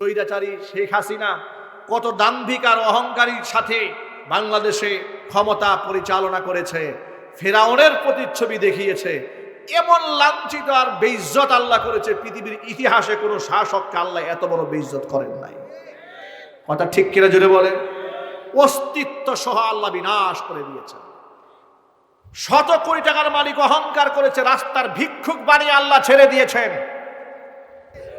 স্বৈরাচারী শেখ হাসিনা কত দাম্ভিক আর অহংকারীর সাথে বাংলাদেশে ক্ষমতা পরিচালনা করেছে, ফেরাউনের প্রতিচ্ছবি দেখিয়েছে, এমন লাঞ্ছিত আর বেইজ্জত আল্লাহ করেছে, পৃথিবীর ইতিহাসে কোনো শাসককে আল্লাহ এত বড় বেইজ্জত করেন নাই। কথা ঠিক কিনা জুড়ে বলে অস্তিত্ব সহ আল্লাহ বিনাশ করে দিয়েছে শত কোটি টাকার মালিক অহংকার করেছে, রাস্তার ভিক্ষুক বানিয়ে আল্লাহ ছেড়ে দিয়েছেন।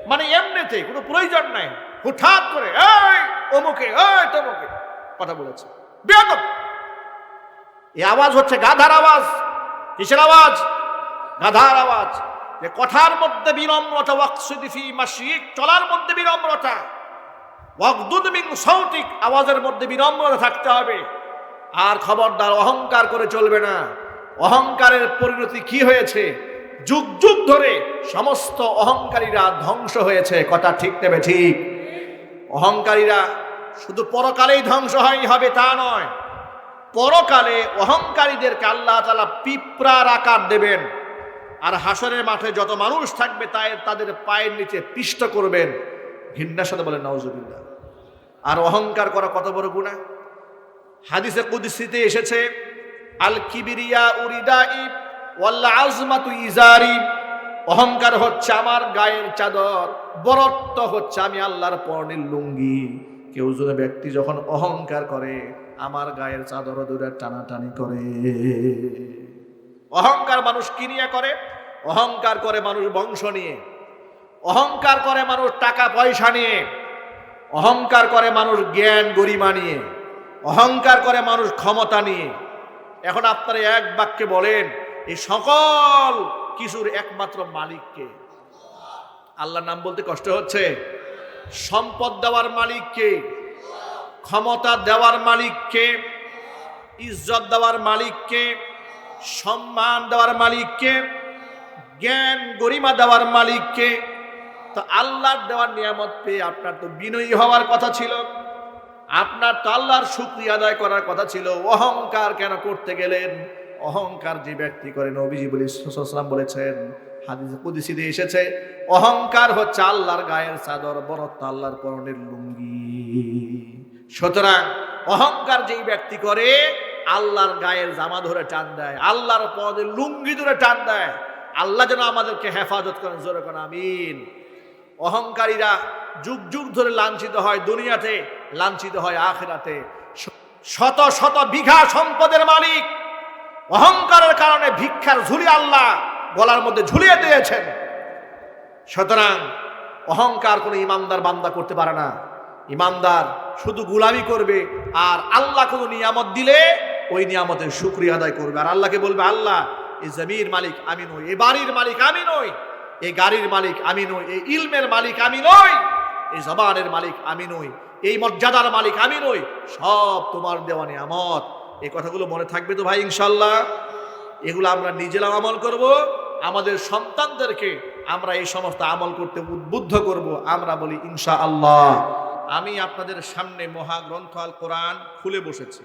মানে এমনিতে কোনো প্রয়োজন নাই। হুঠাৎ করে, এই, অমুকে, এই তমুকে। কথা বলেছে। বেয়াদব। এই আওয়াজ হচ্ছে গাধার আওয়াজ। কিসের আওয়াজ? গাধার আওয়াজ। যে কথার মধ্যে বিনম্রতা ওয়াকসুদিফি মাসিক চলার মধ্যে বিনম্রতা। ওয়াকদুদ মিন সৌতিক আওয়াজের মধ্যে বিনম্রতা থাকতে হবে। আর খবরদার অহংকার করে চলবে না। অহংকারের পরিণতি কি হয়েছে? যুগ যুগ ধরে সমস্ত অহংকারীরা ধ্বংস হয়েছে, কথা ঠিক নেবে ঠিক। অহংকারীরা শুধু পরকালেই ধ্বংস হয় হবে তা নয়। পরকালে অহংকারীদেরকে আল্লাহ তালা পিঁপড়ার আকার দেবেন। আর হাসরের মাঠে যত মানুষ থাকবে, তাই তাদের পায়ের নিচে পিষ্ট করবেন। ঘিন্নার সাথে বলেন নওজুবিল্লাহ আর অহংকার করা কত বড় গুণা হাদিসে কুদিসিতে এসেছে, আল কিবিরিয়া উরিদাই ওয়াল্লা অহংকার হচ্ছে আমার গায়ের চাদর, বরত্ব হচ্ছে আমি আল্লাহর পর্ণির লুঙ্গি। কেউ যদি ব্যক্তি যখন অহংকার করে, আমার গায়ের চাদর দূরে টানাটানি করে। অহংকার মানুষ কি নিয়ে করে? অহংকার করে মানুষ বংশ নিয়ে। অহংকার করে মানুষ টাকা পয়সা নিয়ে। অহংকার করে মানুষ জ্ঞান, গরিমা নিয়ে। অহংকার করে মানুষ ক্ষমতা নিয়ে। এখন আপনারা এক বাক্যে বলেন এই সকল কিছুর একমাত্র মালিককে আল্লাহর নাম বলতে কষ্ট হচ্ছে? সম্পদ দেওয়ার মালিককে ক্ষমতা দেওয়ার মালিককে ইজ্জত দেওয়ার মালিককে সম্মান দেওয়ার মালিককে জ্ঞান, গরিমা দেওয়ার মালিককে তো আল্লাহর দেওয়ার নিয়ামত পেয়ে আপনার তো বিনয়ী হওয়ার কথা ছিল। আপনার তো আল্লাহর শুক্রিয়া আদায় করার কথা ছিল। অহংকার কেন করতে গেলেন? অহংকার যে ব্যক্তি করে অভিজি বলি সাল্লাম বলেছেন, হাদিস কুদিসিতে এসেছে, অহংকার হচ্ছে আল্লাহর গায়ের চাদর, বরত্ব আল্লাহর পরনের লুঙ্গি। সুতরাং অহংকার যেই ব্যক্তি করে, আল্লাহর গায়ের জামা ধরে টান দেয়, আল্লাহর পদের লুঙ্গি ধরে টান দেয়, আল্লাহ যেন আমাদেরকে হেফাজত করেন, জোরে করেন আমিন। অহংকারীরা যুগ যুগ ধরে লাঞ্ছিত হয় দুনিয়াতে, লাঞ্ছিত হয় আখেরাতে। শত শত বিঘা সম্পদের মালিক অহংকারের কারণে ভিক্ষার ঝুলি আল্লাহ গলার মধ্যে ঝুলিয়ে দিয়েছেন। সুতরাং অহংকার কোনো ইমানদার বান্দা করতে পারে না। ইমানদার শুধু গুলামি করবে আর আল্লাহ কোনো নিয়ামত দিলে ওই নিয়ামতের শুক্রিয়া আদায় করবে। আর আল্লাহকে বলবে, আল্লাহ, এই জমির মালিক আমি নই, এই বাড়ির মালিক আমি নই, এই গাড়ির মালিক আমি নই, এই ইলমের মালিক আমি নই, এই জবানের মালিক আমি নই, এই মর্যাদার মালিক আমি নই, সব তোমার দেওয়া নিয়ামত এই কথাগুলো মনে থাকবে তো ভাই ইনশাল্লাহ এগুলো আমরা নিজেরাও আমল করব, আমাদের সন্তানদেরকে আমরা এই সমস্ত আমল করতে উদ্বুদ্ধ করব। আমরা বলি ইনশা আল্লাহ আমি আপনাদের সামনে মহাগ্রন্থ আল কোরআন খুলে বসেছি।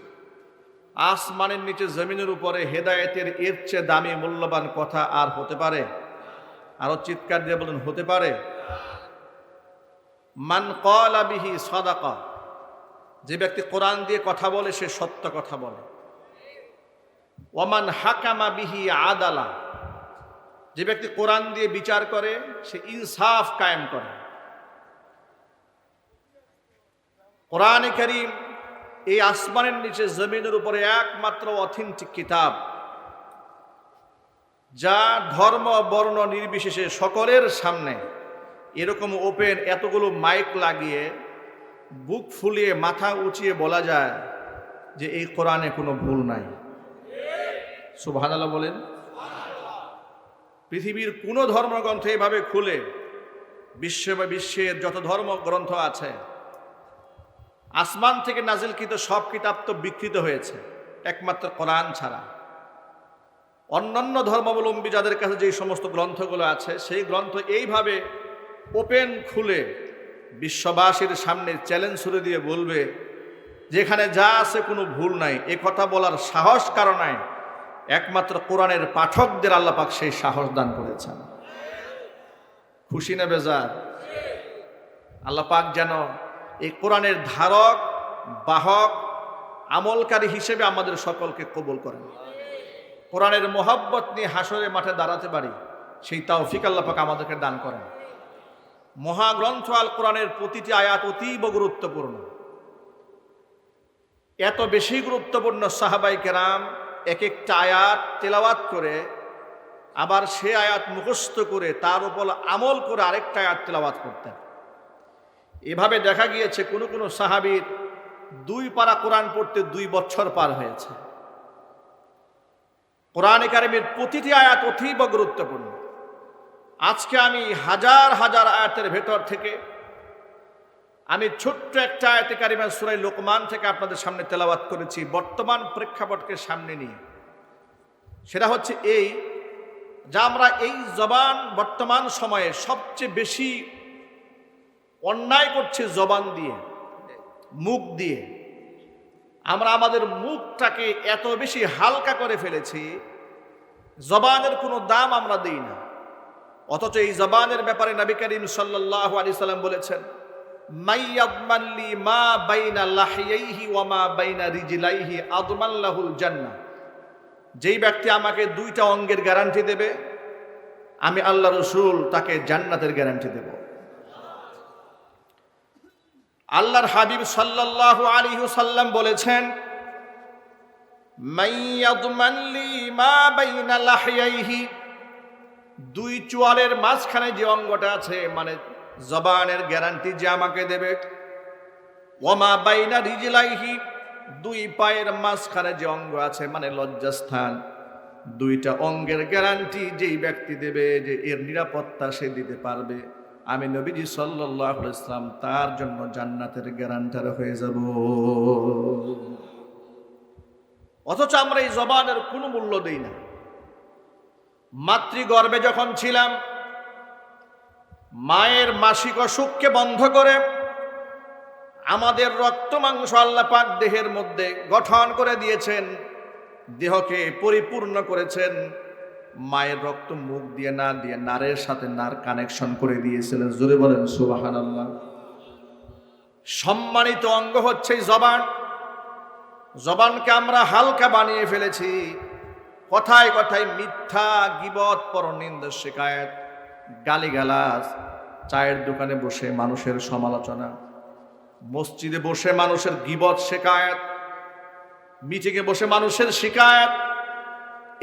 আসমানের নিচে জমিনের উপরে হেদায়েতের এর চেয়ে দামি মূল্যবান কথা আর হতে পারে? আরও চিৎকার দিয়ে বলেন, হতে পারে? মান কলা বিহি সদাকা। যে ব্যক্তি কোরআন দিয়ে কথা বলে, সে সত্য কথা বলে। ওমান হাকামা বিহি আদালা। যে ব্যক্তি কোরআন দিয়ে বিচার করে, সে ইনসাফ কায়েম করে। কোরআনে করিম এই আসমানের নিচে জমিনের উপরে একমাত্র অথেন্টিক কিতাব, যা ধর্ম, বর্ণ নির্বিশেষে সকলের সামনে এরকম ওপেন এতগুলো মাইক লাগিয়ে বুক ফুলিয়ে মাথা উঁচিয়ে বলা যায় যে এই কোরআনে কোনো ভুল নাই। সুবহানাল্লাহ বলেন, পৃথিবীর কোনো ধর্মগ্রন্থ এভাবে খুলে বিশ্ব বা বিশ্বের যত ধর্মগ্রন্থ আছে, আসমান থেকে নাজিলকৃত সব কিতাব তো বিকৃত হয়েছে, একমাত্র কোরআন ছাড়া। অন্যান্য ধর্মাবলম্বী যাদের কাছে যে সমস্ত গ্রন্থগুলো আছে, সেই গ্রন্থ এইভাবে ওপেন খুলে বিশ্ববাসীর সামনে চ্যালেঞ্জ ছুড়ে দিয়ে বলবে, যেখানে যা আছে কোনো ভুল নাই, এ কথা বলার সাহস কারণে একমাত্র কোরআনের পাঠকদের আল্লাপাক সেই সাহস দান করেছেন। খুশি না বেজার? আল্লাহ পাক যেন এই কোরআনের ধারক, বাহক, আমলকারী হিসেবে আমাদের সকলকে কবুল করেন। কোরআনের মোহাব্বত নিয়ে হাসরের মাঠে দাঁড়াতে পারি, সেই তৌফিক আল্লাহ পাক আমাদেরকে দান করেন। মহাগ্রন্থ আল কোরআনের প্রতিটি আয়াত অতীব গুরুত্বপূর্ণ। এত বেশি গুরুত্বপূর্ণ সাহাবাই কেরাম এক একটা আয়াত তেলাওয়াত করে, আবার সে আয়াত মুখস্থ করে তার উপর আমল করে আরেকটা আয়াত তেলাওয়াত করতেন। এভাবে দেখা গিয়েছে কোনো কোনো সাহাবির দুই পারা কোরআন পড়তে দুই বছর পার হয়েছে। কোরআন একাডেমির প্রতিটি আয়াত অতীব গুরুত্বপূর্ণ। আজকে আমি হাজার হাজার আয়াতের ভেতর থেকে আমি ছোট্ট একটা আয়াতে কারিমা সুরাই লোকমান থেকে আপনাদের সামনে তেলাবাত করেছি, বর্তমান প্রেক্ষাপটকে সামনে নিয়ে। সেটা হচ্ছে এই যা আমরা এই জবান বর্তমান সময়ে সবচেয়ে বেশি অন্যায় করছি জবান দিয়ে, মুখ দিয়ে। আমরা আমাদের মুখটাকে এত বেশি হালকা করে ফেলেছি, জবানের কোনো দাম আমরা দিই না। অথচ এই জবানের ব্যাপারে নবী করিম সাল্লাহ আলি সাল্লাম বলেছেন মাইয়াদমাল্লি মা বাইনা বাইনা রিজিলাইহি যেই ব্যক্তি আমাকে দুইটা অঙ্গের গ্যারান্টি দেবে, আমি আল্লাহ রসুল তাকে জান্নাতের গ্যারান্টি দেব। আল্লাহর হাবিব সাল্লাহ আলী সাল্লাম বলেছেন মাইয়াদমাল্লি মা বাইনা লাহিয়াইহি দুই চোয়ালের মাঝখানে যে অঙ্গটা আছে মানে জবানের গ্যারান্টি যে আমাকে দেবে। ওমা বাইনা রিজিলাইহি, দুই পায়ের মাঝখানে যে অঙ্গ আছে মানে লজ্জাস্থান। দুইটা অঙ্গের গ্যারান্টি যেই ব্যক্তি দেবে যে এর নিরাপত্তা সে দিতে পারবে। আমি নবীজি সাল্লাহ ইসলাম তার জন্য জান্নাতের গ্যারান্টার হয়ে যাব। অথচ আমরা এই জবানের কোনো মূল্য দেই না। মাতৃগর্ভে যখন ছিলাম, মায়ের মাসিক অসুখকে বন্ধ করে আমাদের রক্ত মাংস আল্লাহ পাক দেহের মধ্যে গঠন করে দিয়েছেন, দেহকে পরিপূর্ণ করেছেন, মায়ের রক্ত মুখ দিয়ে না দিয়ে নারের সাথে নার কানেকশন করে দিয়েছিলেন। জোরে বলেন সুবাহান আল্লাহ সম্মানিত অঙ্গ হচ্ছে জবান। জবানকে আমরা হালকা বানিয়ে ফেলেছি। কথায় কথায় মিথ্যা গিবত পরনিন্দ শেখায়ত গালিগালাজ, চায়ের দোকানে বসে মানুষের সমালোচনা, মসজিদে বসে মানুষের গিবত শেখায়ত মিটিংয়ে বসে মানুষের শিকায়ত,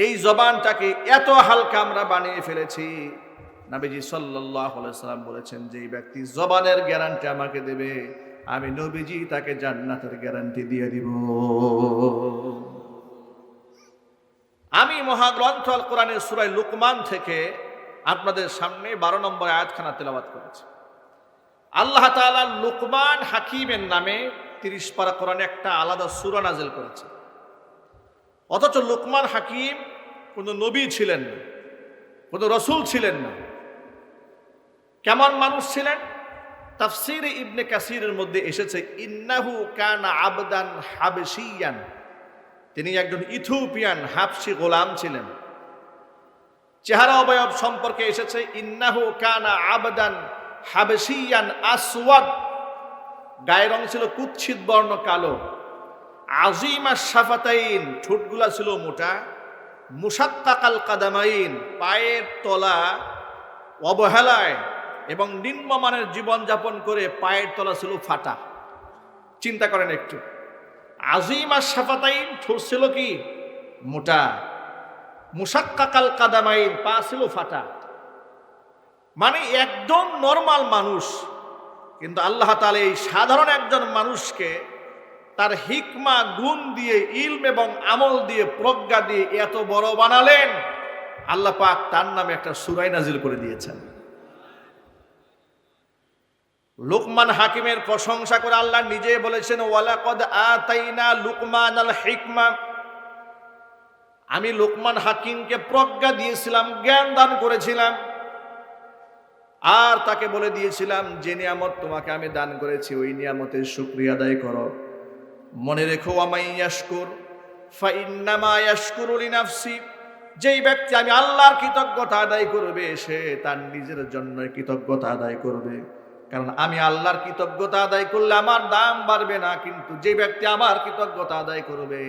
এই জবানটাকে এত হালকা আমরা বানিয়ে ফেলেছি। নাবিজি সাল্লাহ সাল্লাম বলেছেন যে ব্যক্তি জবানের গ্যারান্টি আমাকে দেবে, আমি নবীজি তাকে জান্নাতের গ্যারান্টি দিয়ে দিব। আমি মহাগ্রন্থ আল কোরআনের সুরাই লুকমান থেকে আপনাদের সামনে বারো নম্বর আয়াতখানা তেলাবাদ করেছি। আল্লাহ তাআলা লুকমান হাকিমের নামে তিরিশ পারা কোরআনে একটা আলাদা সুরা নাজেল করেছে। অথচ লুকমান হাকিম কোনো নবী ছিলেন না, কোনো রসুল ছিলেন না। কেমন মানুষ ছিলেন? তাফসির ইবনে কাসিরের মধ্যে এসেছে, ইন্নাহু কানা আবদান হাবশিয়ান। তিনি একজন ইথিওপিয়ান হাফসি গোলাম ছিলেন। চেহারা অবয়ব সম্পর্কে এসেছে, ইন্নাহু কানা আবদান হাবসিয়ান আসওয়াদ। গায়ের রং ছিল কুৎসিত, বর্ণ কালো। আজিমা সাফাতাইন ঠোঁটগুলা ছিল মোটা। মুসাক্কাকাল কাদামাইন। পায়ের তলা অবহেলায় এবং নিম্নমানের জীবনযাপন করে পায়ের তলা ছিল ফাটা। চিন্তা করেন একটু। আজিম আর সাফাতাইন ঠোঁট ছিল কি? মোটা। মুসাক্কাকাল কাদামাইন, পা ছিল ফাটা। মানে একদম নর্মাল মানুষ। কিন্তু আল্লাহ তালে এই সাধারণ একজন মানুষকে তার হিকমা, গুণ দিয়ে, ইলম এবং আমল দিয়ে, প্রজ্ঞা দিয়ে এত বড় বানালেন। আল্লাহ পাক তার নামে একটা সুরাই নাজিল করে দিয়েছেন। লুকমান হাকিমের প্রশংসা করে আল্লাহ নিজে বলেছেন, ওয়ালাকদ আতাইনা লুকমান আল হিকমা। আমি লুকমান হাকিমকে প্রজ্ঞা দিয়েছিলাম, জ্ঞান দান করেছিলাম। আর তাকে বলে দিয়েছিলাম, যে নিয়ামত তোমাকে আমি দান করেছি, ওই নিয়ামতের শুক্রিয়া আদায় করো। মনে রেখো লিনাফসি। যেই ব্যক্তি আমি আল্লাহর কৃতজ্ঞতা আদায় করবে, সে তার নিজের জন্য কৃতজ্ঞতা আদায় করবে। কারণ আমি আল্লাহর কৃতজ্ঞতা আদায় করলে আমার দাম বাড়বে না, কিন্তু যে ব্যক্তি আমার কৃতজ্ঞতা আদায় করবে,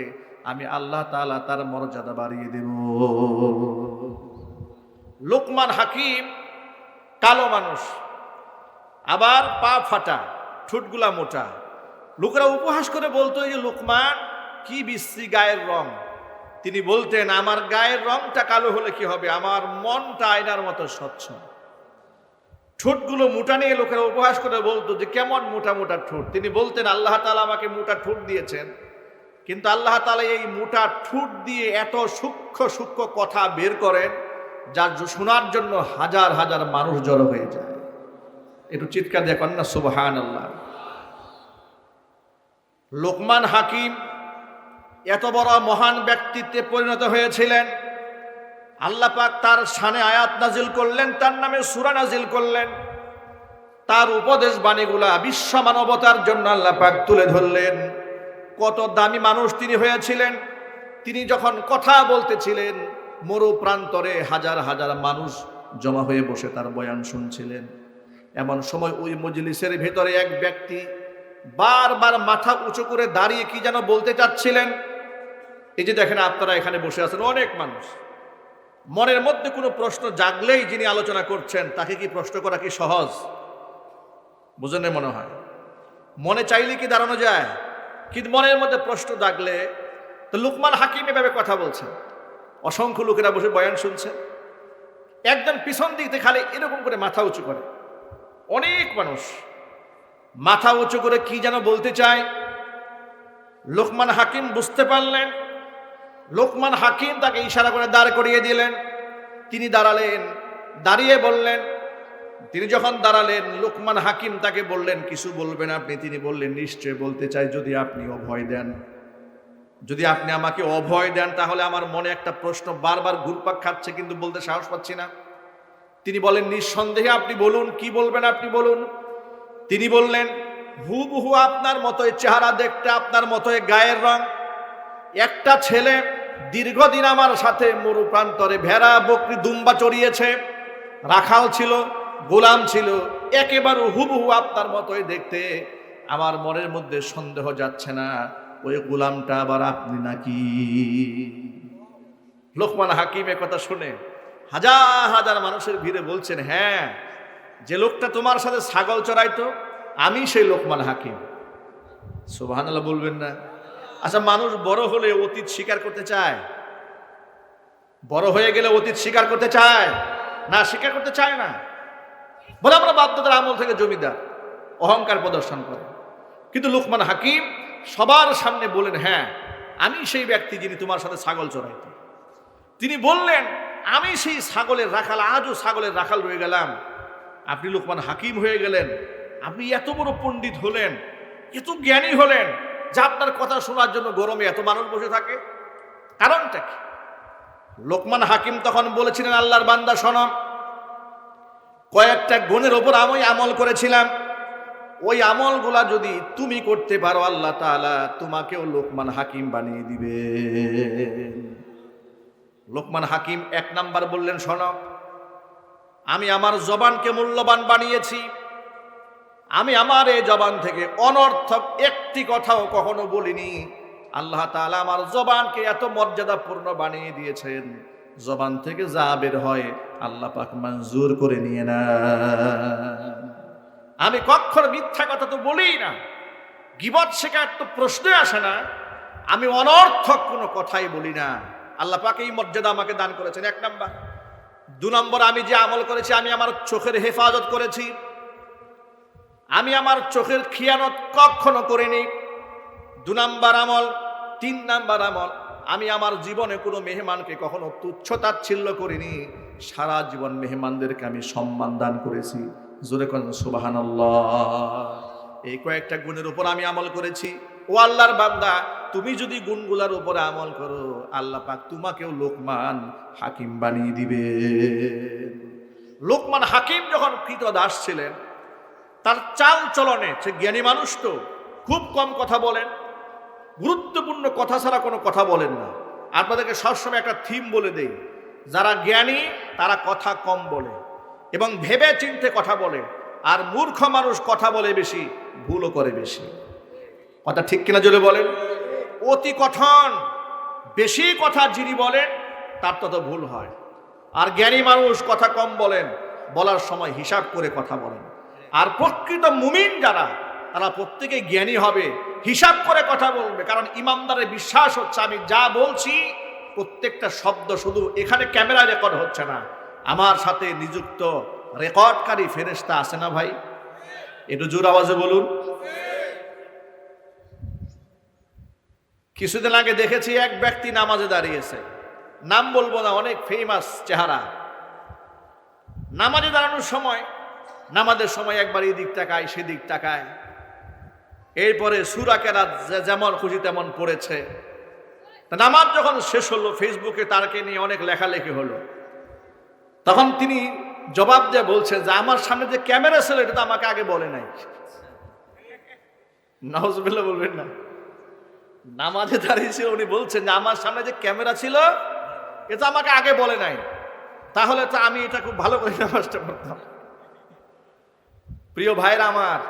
আমি আল্লাহ তালা তার মর্যাদা বাড়িয়ে দেব। লোকমান হাকিম, কালো মানুষ, আবার পা ফাটা, ঠুটগুলা মোটা। লোকরা উপহাস করে বলতো যে লোকমান, কি বিশ্রী গায়ের রং। তিনি বলতেন, আমার গায়ের রংটা কালো হলে কি হবে? আমার মনটা আয়নার মতো স্বচ্ছ। ঠোঁটগুলো মোটা নিয়ে লোকেরা উপহাস করে বলতো যে কেমন মোটা মোটা ঠোঁট। তিনি বলতেন, আল্লাহ তালা আমাকে মোটা ঠোঁট দিয়েছেন। কিন্তু আল্লাহ তালা এই মোটা ঠোঁট দিয়ে এত সূক্ষ্ম সূক্ষ্ম কথা বের করেন, যার শোনার জন্য হাজার হাজার মানুষ জড়ো হয়ে যায়। একটু চিৎকার দেখেন না সুবহান আল্লাহ লোকমান হাকিম এত বড় মহান ব্যক্তিত্বে পরিণত হয়েছিলেন আল্লাহ পাক তার শানে আয়াত নাজিল করলেন, তার নামে সুরা নাজিল করলেন। তার উপদেশ বাণীগুলা বিশ্ব মানবতার জন্য আল্লাহ পাক তুলে ধরলেন। কত দামি মানুষ তিনি হয়েছিলেন। তিনি যখন কথা বলতেছিলেন মরু প্রান্তরে হাজার হাজার মানুষ জমা হয়ে বসে তার বয়ান শুনছিলেন। এমন সময় ওই মজলিসের ভেতরে এক ব্যক্তি বারবার মাথা উঁচু করে দাঁড়িয়ে কি যেন বলতে চাচ্ছিলেন। এই যে দেখেন আপনারা এখানে বসে আছেন অনেক মানুষ। মনের মধ্যে কোনো প্রশ্ন জাগলেই যিনি আলোচনা করছেন, তাকে কি প্রশ্ন করা কি সহজ? বুঝেন মনে হয়। মনে চাইলে কি দাঁড়ানো যায়? কিন্তু মনের মধ্যে প্রশ্ন জাগলে, তো লুকমান হাকিম এভাবে কথা বলছেন। অসংখ্য লোকেরা বসে বয়ান শুনছেন। একদম পিছন দিক থেকে খালি এরকম করে মাথা উঁচু করে। অনেক মানুষ মাথা উঁচু করে কি যেন বলতে চায়। লোকমান হাকিম বুঝতে পারলেন লোকমান হাকিম তাকে ইশারা করে দাঁড় করিয়ে দিলেন। তিনি দাঁড়ালেন, দাঁড়িয়ে বললেন। তিনি যখন দাঁড়ালেন, লোকমান হাকিম তাকে বললেন, কিছু বলবেন আপনি? তিনি বললেন, নিশ্চয় বলতে চাই, যদি আপনি অভয় দেন। যদি আপনি আমাকে অভয় দেন, তাহলে আমার মনে একটা প্রশ্ন বারবার ঘুরপাক খাচ্ছে, কিন্তু বলতে সাহস পাচ্ছি না। তিনি বলেন, নিঃসন্দেহে আপনি বলুন, কি বলবেন আপনি বলুন? তিনি বললেন, হুবহু আপনার মতোই চেহারা দেখতে, আপনার মতোই গায়ের রং। একটা ছেলে দীর্ঘদিন আমার সাথে মরু প্রান্তরে ভেড়া, বকরি, দুম্বা চড়িয়েছে। রাখাল ছিল, গোলাম ছিল, একেবারে হুবহু আপনার মতোই দেখতে। আমার মনের মধ্যে সন্দেহ যাচ্ছে না, ওই গোলামটা আবার আপনি নাকি? লোকমান হাকিম কথা শুনে হাজার হাজার মানুষের ভিড়ে বলছেন হ্যাঁ যে লোকটা তোমার সাথে ছাগল চড়াইতো, আমি সেই লোকমান হাকিম। সুবহানাল্লাহ বলবেন না। আচ্ছা মানুষ বড় হলে অতীত স্বীকার করতে চায়? বড় হয়ে গেলে অতীত স্বীকার করতে চায়? না, স্বীকার করতে চায় না। বলে আমরা বাধ্যতার আমল থেকে জমিদার। অহংকার প্রদর্শন করে। কিন্তু লুকমান হাকিম সবার সামনে বলেন হ্যাঁ আমি সেই ব্যক্তি যিনি তোমার সাথে ছাগল চড়াইত। তিনি বললেন, আমি সেই ছাগলের রাখাল, আজও ছাগলের রাখাল রয়ে গেলাম। আপনি লোকমান হাকিম হয়ে গেলেন। আপনি এত বড় পণ্ডিত হলেন, এত জ্ঞানী হলেন। যা আপনার কথা শোনার জন্য গরমে এত মানুষ বসে থাকে। কারণটা কি? লোকমান হাকিম তখন বলেছিলেন, আল্লাহর বান্দা সনম কয়েকটা গুণের ওপর আমি আমল করেছিলাম। ওই আমলগুলা যদি তুমি করতে পারো, আল্লাহ তাআলা তোমাকেও লোকমান হাকিম বানিয়ে দিবে। লোকমান হাকিম এক নাম্বার বললেন, শোনো, আমি আমার জবানকে মূল্যবান বানিয়েছি। আমি আমার এই জবান থেকে অনর্থক একটি কথাও কখনো বলিনি। আল্লাহ তাআলা আমার জবানকে এত মর্যাদাপূর্ণ বানিয়ে দিয়েছেন। জবান থেকে যা বের হয় আল্লাহ পাক মঞ্জুর করে নিয়ে না আমি কখনো মিথ্যা কথা তো বলি না। গিবত শেখার তো প্রশ্নই আসে না। আমি অনর্থক কোনো কথাই বলি না। আল্লাহ পাক এই মর্যাদা আমাকে দান করেছেন। এক নাম্বার। দু নম্বর, আমি যে আমল করেছি, আমি আমার চোখের হেফাজত করেছি। আমি আমার চোখের খিয়ানত কখনো করিনি। দু নাম্বার আমল, তিন নাম্বার আমল, আমি আমার জীবনে কোনো মেহমানকে কখনো তুচ্ছ তাচ্ছিল্য করিনি। সারা জীবন মেহমানদেরকে আমি সম্মান দান করেছি। জোরে কোন সুবাহান এই কয়েকটা গুণের উপর আমি আমল করেছি। ও আল্লাহর বান্দা, তুমি যদি গুণগুলার উপরে আমল করো, আল্লাহ পাক তোমাকেও লোকমান হাকিম বানিয়ে দিবে লোকমান হাকিম যখন কৃত দাস ছিলেন তার চাল চলনে সে জ্ঞানী মানুষ তো, খুব কম কথা বলেন। গুরুত্বপূর্ণ কথা ছাড়া কোনো কথা বলেন না। আপনাদেরকে সবসময় একটা থিম বলে দেই, যারা জ্ঞানী, তারা কথা কম বলে এবং ভেবে চিনতে কথা বলে, আর মূর্খ মানুষ কথা বলে বেশি, ভুলও করে বেশি। কথা ঠিক কিনা জোরে বলেন? অতি কথন বেশি কথা যিনি বলেন, তার তত ভুল হয়। আর জ্ঞানী মানুষ কথা কম বলেন, বলার সময় হিসাব করে কথা বলেন। আর প্রকৃত মুমিন যারা, তারা প্রত্যেকে জ্ঞানী হবে, হিসাব করে কথা বলবে। কারণ ইমামদারের বিশ্বাস হচ্ছে, আমি যা বলছি, প্রত্যেকটা শব্দ শুধু এখানে ক্যামেরা রেকর্ড হচ্ছে না। আমার সাথে নিযুক্ত রেকর্ডকারী ফেরেস্তা আছে না ভাই? একটু জোর আওয়াজে বলুন। কিছুদিন আগে দেখেছি এক ব্যক্তি নামাজে দাঁড়িয়েছে। নাম বলব না, অনেক ফেমাস চেহারা। নামাজে দাঁড়ানোর সময় নামাজের সময় একবার এই দিক তাকায়, সেদিক তাকায়। এরপরে সুরাকেরা যেমন খুশি তেমন পড়েছে। নামাজ যখন শেষ হলো, ফেসবুকে তারকে নিয়ে অনেক লেখালেখি হলো। তখন তিনি জবাব দিয়ে বলছে যে, আমার সামনে যে ক্যামেরা ছিল, এটা তো আমাকে আগে বলে নাই। নজবিল্লা বলবেন না। নামাজে দাঁড়িয়েছিল উনি বলছেন যে, আমার সামনে যে ক্যামেরা ছিল, এটা আমাকে আগে বলে নাই। তাহলে তো আমি এটা খুব ভালো করে নামাজটা পড়তাম। প্রিয় ভাইরা আমার,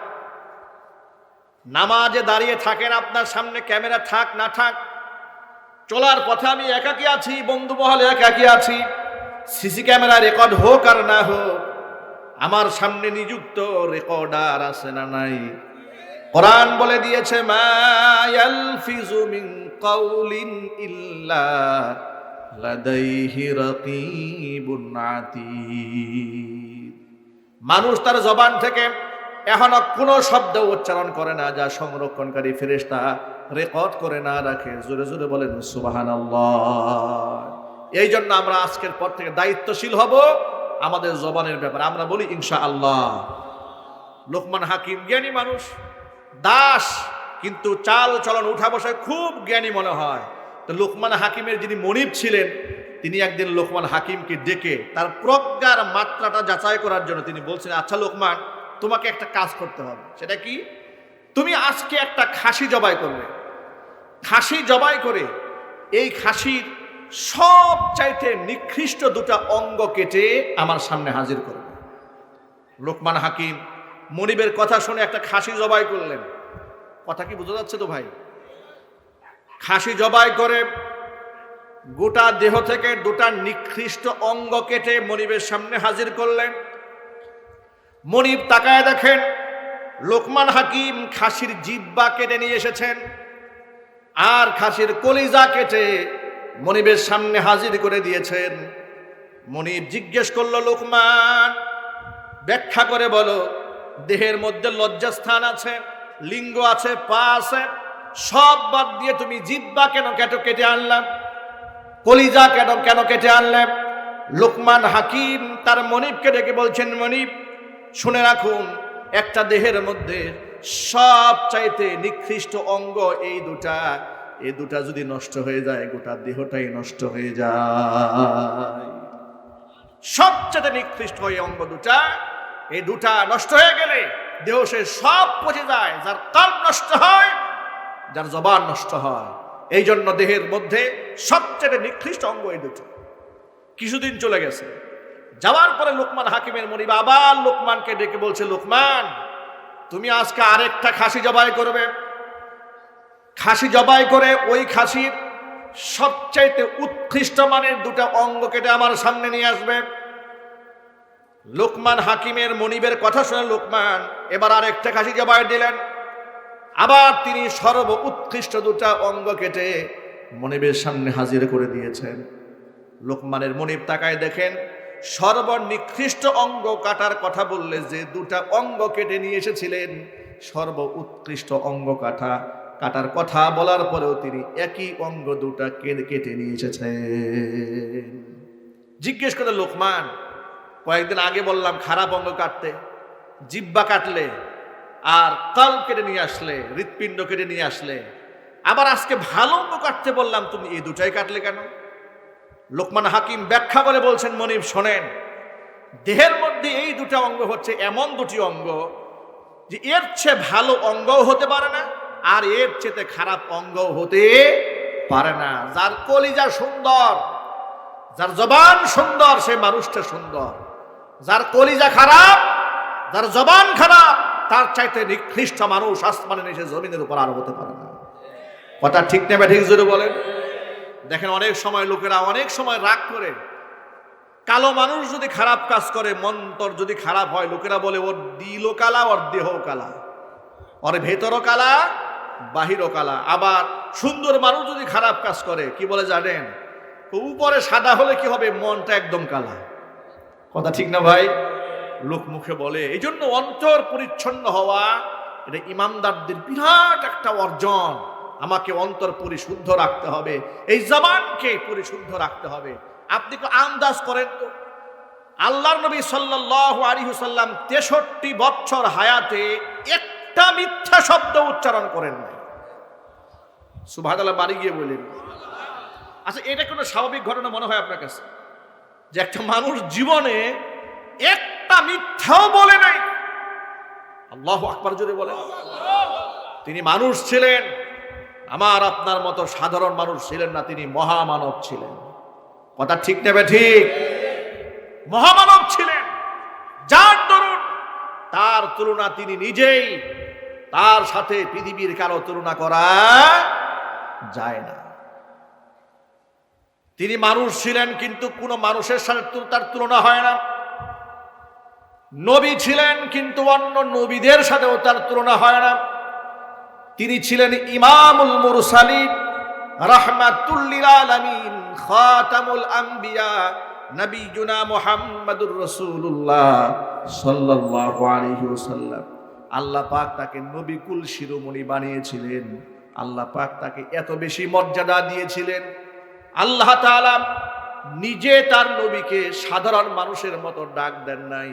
নামাজে দাঁড়িয়ে থাকেন, আপনার সামনে ক্যামেরা থাক, না থাক, চলার পথে আমি একাকি আছি, বন্ধু মহলে একাকি আছি, সিসি ক্যামেরা রেকর্ড হোক আর না হোক, আমার সামনে নিযুক্ত রেকর্ডার আছে না নাই? কোরআন বলে দিয়েছে কাউলিন ইল্লা লাদাইহি রাকিবুন আতীদ মানুষ তার জবান থেকে এখনও কোনো শব্দ উচ্চারণ করে না, যা সংরক্ষণকারী ফেরেশতা রেকর্ড করে না রাখে। জোরে জোরে বলেন, সুবহানাল্লাহ। এই জন্য আমরা আজকের পর থেকে দায়িত্বশীল হব আমাদের জবানের ব্যাপারে। আমরা বলি ইনশা আল্লাহ লোকমান হাকিম জ্ঞানী মানুষ, দাস, কিন্তু চাল চলন উঠা বসায় খুব জ্ঞানী মনে হয়। তো লোকমান হাকিমের যিনি মনিব ছিলেন তিনি একদিন লোকমান হাকিমকে ডেকে তার প্রজ্ঞার মাত্রাটা যাচাই করার জন্য তিনি বলছেন আচ্ছা লোকমান, তোমাকে একটা কাজ করতে হবে। সেটা কি? তুমি আজকে একটা খাসি জবাই করবে। খাসি জবাই করে এই খাসির সব চাইতে নিকৃষ্ট দুটা অঙ্গ কেটে আমার সামনে হাজির করবে। লোকমান হাকিম মনিবের কথা শুনে একটা খাসি জবাই করলেন। কথা কি বোঝা যাচ্ছে তো ভাই? খাসি জবাই করে গোটা দেহ থেকে দুটা নিকৃষ্ট অঙ্গ কেটে মনিবের সামনে হাজির করলেন। মনিব তাকায় দেখেন, লোকমান হাকিম খাসির জিব্বা কেটে নিয়ে এসেছেন আর খাসির কলিজা কেটে মনিবের সামনে হাজির করে দিয়েছেন। মনিব জিজ্ঞেস করল, লোকমান, ব্যাখ্যা করে বলো, দেহের মধ্যে লজ্জাস্থান আছে, লিঙ্গ আছে, পা আছে, সব বাদ দিয়ে তুমি জিব্বা কেন কেটে কেটে আনলাম কলিজা কেন কেন কেটে আনলাম লোকমান হাকিম তার মনিবকে ডেকে বলছেন, মনিব, শুনে রাখুন, একটা দেহের মধ্যে সব চাইতে নিকৃষ্ট অঙ্গ এই দুটা। এই দুটা যদি নষ্ট হয়ে যায়, গোটা দেহটাই নষ্ট হয়ে যায়। সবচেয়ে নিকৃষ্ট এই অঙ্গ দুটা এই দুটা নষ্ট হয়ে গেলে দেহ সে সব পচে যায়, যার কাল নষ্ট হয়, যার জবান নষ্ট হয়। এই জন্য দেহের মধ্যে সবচেয়ে নিকৃষ্ট অঙ্গ এই দুটো। কিছুদিন চলে গেছে। যাওয়ার পরে লোকমান হাকিমের মনিব আবার লোকমানকে ডেকে বলছে, লোকমান, তুমি আজকে আরেকটা খাসি জবাই করবে। খাসি জবাই করে ওই খাসির সবচাইতে উৎকৃষ্ট মানের দুটো অঙ্গ কেটে আমার সামনে নিয়ে আসবে। লোকমান হাকিমের মনিবের কথা শুনে লোকমান এবার আর একটা খাসি জবাই দিলেন। আবার তিনি সর্ব উৎকৃষ্ট দুটা অঙ্গ কেটে মনিবের সামনে হাজির করে দিয়েছেন। লোকমানের মনিব তাকায় দেখেন, সর্বনিকৃষ্ট অঙ্গ কাটার কথা বললে যে দুটা অঙ্গ কেটে নিয়ে এসেছিলেন সর্ব উৎকৃষ্ট অঙ্গ কাটা, কাটার কথা বলার পরেও তিনি একই অঙ্গ দুটা কেটে নিয়ে এসেছেন। জিজ্ঞেস করে লোকমান, কয়েকদিন আগে বললাম, খারাপ অঙ্গ কাটতে জিব্বা কাটলে আর কাল কেটে নিয়ে আসলে, হৃৎপিণ্ড কেটে নিয়ে আসলে। আবার আজকে ভালো অঙ্গ কাটতে বললাম, তুমি এই দুটাই কাটলে কেন? লোকমান হাকিম ব্যাখ্যা করে বলছেন, মনিব, শোনেন, দেহের মধ্যে এই দুটা অঙ্গ হচ্ছে এমন দুটি অঙ্গ যে এর চেয়ে ভালো অঙ্গও হতে পারে না, আর এর চেয়ে খারাপ অঙ্গ হতে পারে না। যার কলিজা সুন্দর, যার জবান সুন্দর, সে মানুষটা সুন্দর। যার কলিজা খারাপ, যার জবান খারাপ তার চাইতে নিকৃষ্ট মানুষ আসমানে নিচে জমিনের উপর আর হতে পারে না। কথা ঠিক নেবে ঠিক জোরে বলেন? দেখেন অনেক সময় লোকেরা অনেক সময় রাগ করে। কালো মানুষ যদি খারাপ কাজ করে, মন্তর যদি খারাপ হয়, লোকেরা বলে, ওর দিলও কালা, ওর দেহ কালা। ওর ভেতরও কালা, বাহিরও কালা। আবার সুন্দর মানুষ যদি খারাপ কাজ করে, কি বলে জানেন? উপরে সাদা হলে কি হবে? মনটা একদম কালা। কথা ঠিক না ভাই? লোক মুখে বলে এই জন্য অন্তর পরিচ্ছন্ন হওয়া, এটা ইমানদারদের বিরাট একটা অর্জন। আমাকে অন্তর পরিশুদ্ধ রাখতে হবে, এই জবানকে পরিশুদ্ধ রাখতে হবে। আপনি আন্দাজ করেন তো? আল্লাহর নবী সাল্লাম 63 বছর হায়াতে একটা মিথ্যা শব্দ উচ্চারণ করেন নাই। সুবহানাল্লাহ, বাড়ি গিয়ে বলেন আচ্ছা এটা কোনো স্বাভাবিক ঘটনা মনে হয় আপনার কাছে? যে একটা মানুষ জীবনে একটা মিথ্যাও বলে নাই। আল্লাহ আকবার জোরে বলে তিনি মানুষ ছিলেন, আমার আপনার মতো সাধারণ মানুষ ছিলেন না, তিনি মহামানব ছিলেন। কথা ঠিক নেবে ঠিক? মহামানব ছিলেন। যার দরুন, তার তুলনা তিনি নিজেই, তার সাথে পৃথিবীর কারও তুলনা করা যায় না। তিনি মানুষ ছিলেন, কিন্তু কোনো মানুষের সাথে তার তুলনা হয় না। নবী ছিলেন, কিন্তু অন্য নবীদের সাথেও তার তুলনা হয় না। তিনি ছিলেন ইমামুল নবীজুনা মুহাম্মাদুর আল্লাহ তাকে শিরোমণি বানিয়েছিলেন। আল্লাহ পাক তাকে এত বেশি মর্যাদা দিয়েছিলেন। আল্লাহ নিজে তার নবীকে সাধারণ মানুষের মতো ডাক দেন নাই।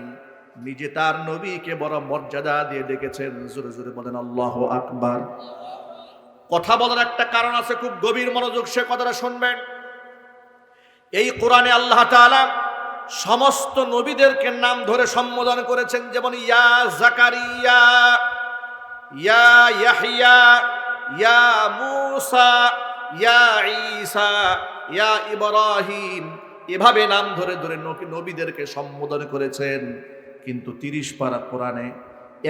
নিজে তার নবীকে বড় মর্যাদা দিয়ে ডেকেছেন জোরে জোরে বলেন, আল্লাহ আকবার। কথা বলার একটা কারণ আছে, খুব গভীর মনোযোগ সে কথাটা শুনবেন। এই কোরআনে আল্লাহ সমস্ত নবীদেরকে নাম ধরে সম্বোধন করেছেন, যেমন, ইয়া জাকারিয়া, ইয়া ইয়াহইয়া ইয়া মূসা, ইয়া ঈসা, ইয়া ইব্রাহিম। এভাবে নাম ধরে ধরে নবী- নবীদেরকে সম্বোধন করেছেন। কিন্তু তিরিশ পারা কোরআনে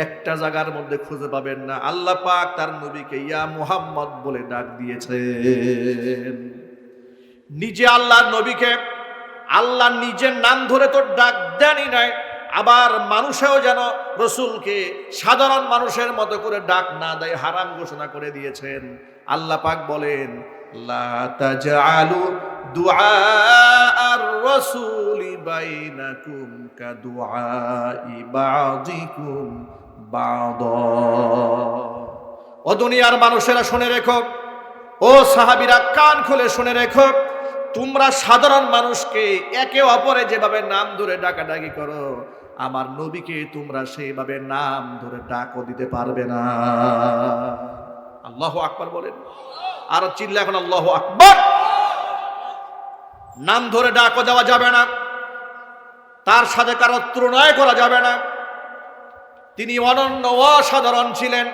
একটা জায়গার মধ্যে খুঁজে পাবেন না। আল্লাহ পাক তার নবীকে ইয়া মুহাম্মদ বলে ডাক দিয়েছেন। নিজে আল্লাহর নবীকে, আল্লাহ নিজের নাম ধরে তো ডাক দেনই নাই, আবার মানুষেও যেন রসুলকে সাধারণ মানুষের মতো করে ডাক না দেয়, হারাম ঘোষণা করে দিয়েছেন। আল্লাহ পাক বলেন, লা তাজআলু দুআ বাইনাকুম কা দুআই বাযিকুম বাযা ও দুনিয়ার মানুষেরা শুনে রেখো। ও সাহাবিরা কান খুলে শুনে রেখো। তোমরা সাধারণ মানুষকে একে অপরে যেভাবে নাম ধরে ডাকাডাকি করো, আমার নবীকে তোমরা সেইভাবে নাম ধরে ডাকও দিতে পারবে না। আল্লাহ আকবর বলেন। আর চিল্লা এখন আল্লাহ আকবার। নাম ধরে ডাকও দেওয়া যাবে না। তার সাথে কারও তুলনায় করা যাবে না। তিনি অনন্য, অসাধারণ ছিলেন।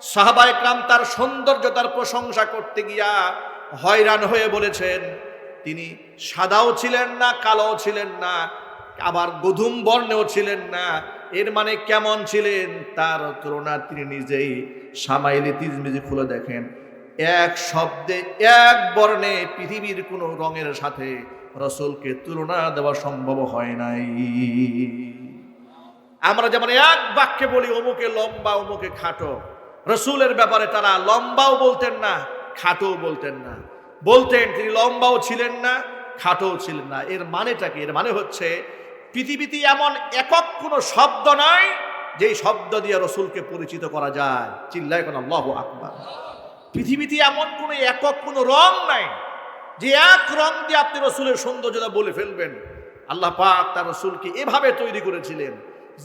সাহাবা একরাম তার সৌন্দর্যতার প্রশংসা করতে গিয়া হয়রান হয়ে বলেছেন, তিনি সাদাও ছিলেন না, কালোও ছিলেন না, আবার গধুম বর্ণেও ছিলেন না। এর মানে কেমন ছিলেন? তার তুলনা তিনি নিজেই সামাইলি তিজমিজি খুলে দেখেন। এক শব্দে, এক বর্ণে পৃথিবীর কোনো রঙের সাথে রসুলকে তুলনা দেওয়া সম্ভব হয় নাই। আমরা যেমন এক বাক্যে বলি, অমুকে লম্বা, অমুকে খাটো। রসুলের ব্যাপারে তারা লম্বাও বলতেন না, খাটোও বলতেন না। বলতেন, তিনি লম্বাও ছিলেন না, খাটোও ছিলেন না। এর মানেটা কি? এর মানে হচ্ছে, পৃথিবীতে এমন একক কোনো শব্দ নয় যেই শব্দ দিয়ে রসুলকে পরিচিত করা যায়। চিল্লায় কোন আল্লাহ আকবার। পৃথিবীতে এমন কোনো একক, কোনো রং নাই যে এক রং দিয়ে আপনি রসুলের সৌন্দর্যতা বলে ফেলবেন। আল্লাহ পাক তার রসুলকে এভাবে তৈরি করেছিলেন।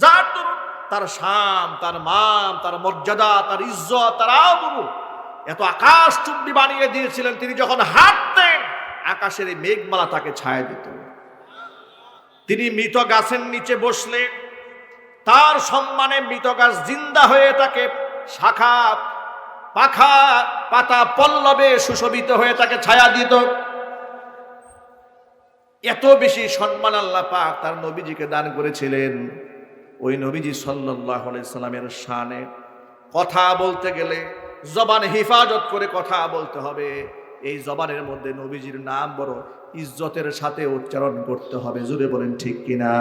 যার দরুন তার শাম, তার মাম, তার মর্যাদা, তার ইজ্জত, তার আবরু এত আকাশ চুম্বি বানিয়ে দিয়েছিলেন। তিনি যখন হাঁটতেন, আকাশের এই মেঘমালা তাকে ছায়া দিত। তিনি মৃত গাছের নিচে বসলে তার সম্মানে মৃত গাছ জিন্দা হয়ে তাকে শাখা পাখা পাতা পল্লবে সুশোভিত হয়ে তাকে ছায়া দিত। এত বেশি সম্মান আল্লাহ পাক তার নবীজিকে দান করেছিলেন। ওই নবীজি সাল্লাহ সাল্লামের শানে কথা বলতে গেলে জবান হেফাজত করে কথা বলতে হবে। এই জবানের মধ্যে নবীজির নাম বড় ইজ্জতের সাথে উচ্চারণ করতে হবে। জুড়ে বলেন ঠিক কিনা?